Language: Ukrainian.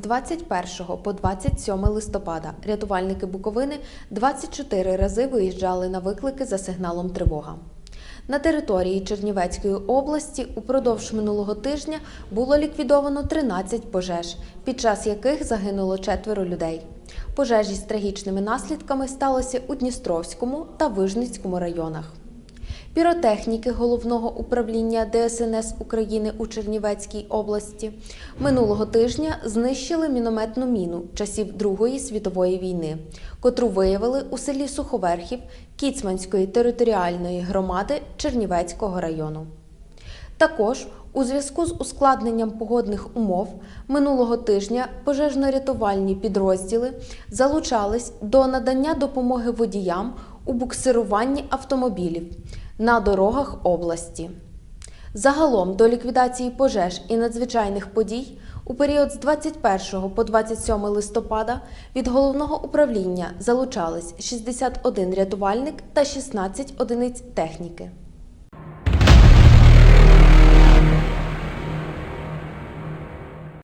21 по 27 листопада рятувальники Буковини 24 рази виїжджали на виклики за сигналом тривога. На території Чернівецької області упродовж минулого тижня було ліквідовано 13 пожеж, під час яких загинуло четверо людей. Пожежі з трагічними наслідками сталися у Дністровському та Вижницькому районах. Піротехніки головного управління ДСНС України у Чернівецькій області минулого тижня знищили мінометну міну часів Другої світової війни, котру виявили у селі Суховерхів Кіцманської територіальної громади Чернівецького району. Також у зв'язку з ускладненням погодних умов минулого тижня пожежно-рятувальні підрозділи залучались до надання допомоги водіям у буксируванні автомобілів на дорогах області. Загалом до ліквідації пожеж і надзвичайних подій у період з 21 по 27 листопада від головного управління залучались 61 рятувальник та 16 одиниць техніки.